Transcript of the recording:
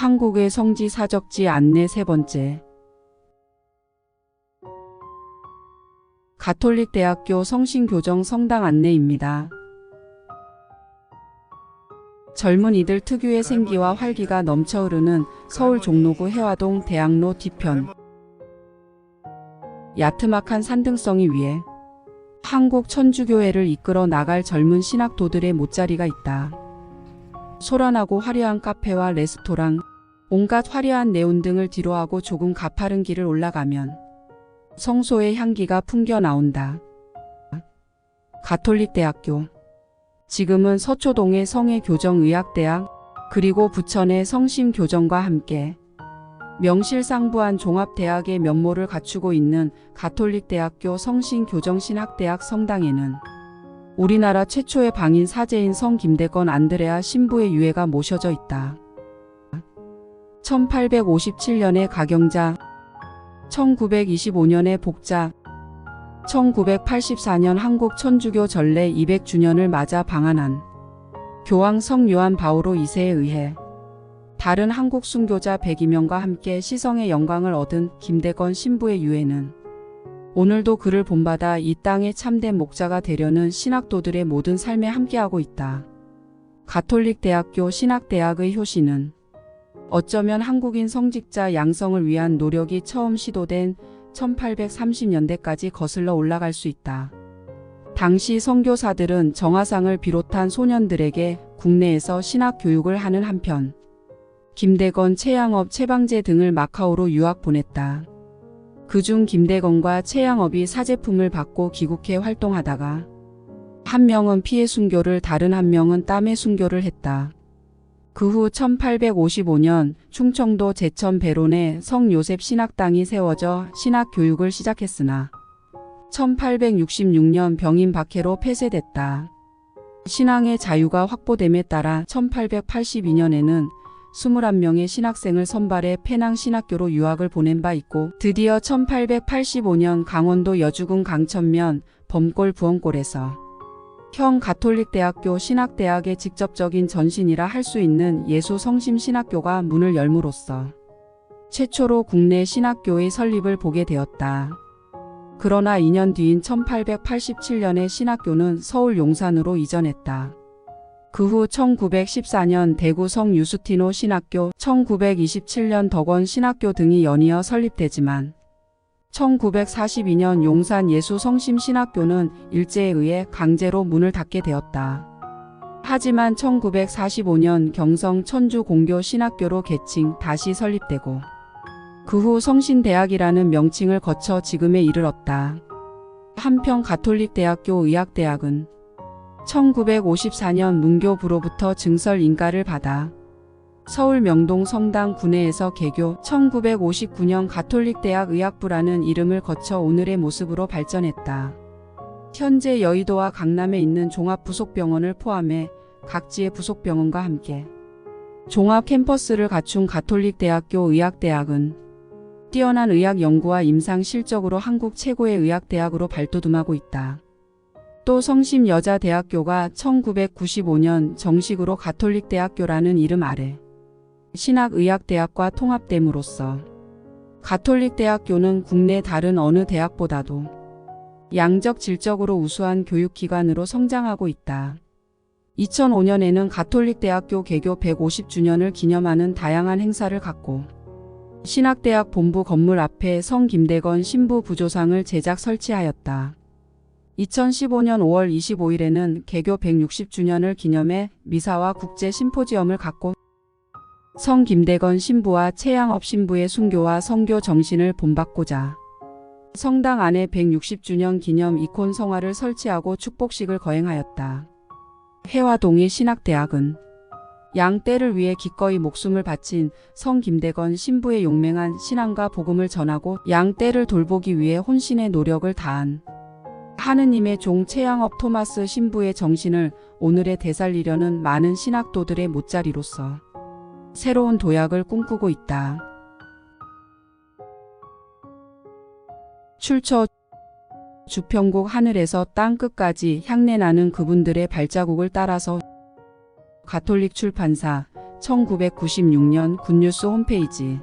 한국의 성지 사적지 안내 세 번째. 가톨릭 대학교 성신교정 성당 안내입니다. 젊은 이들 특유의 생기와 활기가 넘쳐 흐르는 서울 종로구 해화동 대학로 뒤편. 야트막한 산등성이 위에 한국 천주교회를 이끌어 나갈 젊은 신학도들의 못자리가 있다. 소란하고 화려한 카페와 레스토랑, 온갖 화려한 네온 등을 뒤로하고 조금 가파른 길을 올라가면 성소의 향기가 풍겨 나온다. 가톨릭 대학교. 지금은 서초동의 성해교정의학대학, 그리고 부천의 성심교정과 함께 명실상부한 종합대학의 면모를 갖추고 있는 가톨릭 대학교 성신교정신학대학 성당에는 우리나라 최초의 방인 사제인 성 김대건 안드레아 신부의 유해가 모셔져 있다. 1857년에 가경자, 1925년에 복자, 1984년 한국 천주교 전례 200주년을 맞아 방한한 교황 성 요한 바오로 2세에 의해 다른 한국 순교자 102명과 함께 시성의 영광을 얻은 김대건 신부의 유해는 오늘도 그를 본받아 이 땅의 참된 목자가 되려는 신학도들의 모든 삶에 함께하고 있다. 가톨릭 대학교 신학대학의 효시는 어쩌면 한국인 성직자 양성을 위한 노력이 처음 시도된 1830년대까지 거슬러 올라갈 수 있다. 당시 선교사들은 정화상을 비롯한 소년들에게 국내에서 신학 교육을 하는 한편 김대건, 최양업, 최방재 등을 마카오로 유학 보냈다. 그중 김대건과 최양업이 사제품을 받고 귀국해 활동하다가 한 명은 피해 순교를 다른 한 명은 땀의 순교를 했다. 그 후 1855년 충청도 제천 배론에 성요셉 신학당이 세워져 신학 교육을 시작했으나 1866년 병인 박해로 폐쇄됐다. 신앙의 자유가 확보됨에 따라 1882년에는 21명의 신학생을 선발해 페낭 신학교로 유학을 보낸 바 있고 드디어 1885년 강원도 여주군 강천면 범골 부원골에서 형 가톨릭 대학교 신학대학의 직접적인 전신이라 할 수 있는 예수 성심 신학교가 문을 열므로써 최초로 국내 신학교의 설립을 보게 되었다. 그러나 2년 뒤인 1887년에 신학교는 서울 용산으로 이전했다. 그 후 1914년 대구 성 유스티노 신학교, 1927년 덕원 신학교 등이 연이어 설립되지만 1942년 용산 예수 성심 신학교는 일제에 의해 강제로 문을 닫게 되었다. 하지만 1945년 경성 천주 공교 신학교로 개칭 다시 설립되고 그 후 성신대학이라는 명칭을 거쳐 지금에 이르렀다. 한편 가톨릭 대학교 의학대학은 1954년 문교부로부터 증설 인가를 받아 서울 명동 성당 구내에서 개교 1959년 가톨릭 대학 의학부라는 이름을 거쳐 오늘의 모습으로 발전했다. 현재 여의도와 강남에 있는 종합 부속병원을 포함해 각지의 부속병원과 함께 종합 캠퍼스를 갖춘 가톨릭 대학교 의학대학은 뛰어난 의학 연구와 임상 실적으로 한국 최고의 의학대학으로 발돋움하고 있다. 또 성심여자대학교가 1995년 정식으로 가톨릭 대학교라는 이름 아래 신학의학대학과 통합됨으로써 가톨릭 대학교는 국내 다른 어느 대학보다도 양적 질적으로 우수한 교육기관으로 성장하고 있다. 2005년에는 가톨릭 대학교 개교 150주년을 기념하는 다양한 행사를 갖고 신학대학 본부 건물 앞에 성 김대건 신부 부조상을 제작 설치하였다. 2015년 5월 25일에는 개교 160주년을 기념해 미사와 국제 심포지엄을 갖고 성 김대건 신부와 최양업 신부의 순교와 성교 정신을 본받고자 성당 안에 160주년 기념 이콘 성화를 설치하고 축복식을 거행하였다. 해화동의 신학대학은 양떼를 위해 기꺼이 목숨을 바친 성 김대건 신부의 용맹한 신앙과 복음을 전하고 양떼를 돌보기 위해 혼신의 노력을 다한 하느님의 종 최양업 토마스 신부의 정신을 오늘에 되살리려는 많은 신학도들의 못자리로서 새로운 도약을 꿈꾸고 있다. 출처 주평국 하늘에서 땅 끝까지 향내나는 그분들의 발자국을 따라서 가톨릭 출판사 1996년 굿뉴스 홈페이지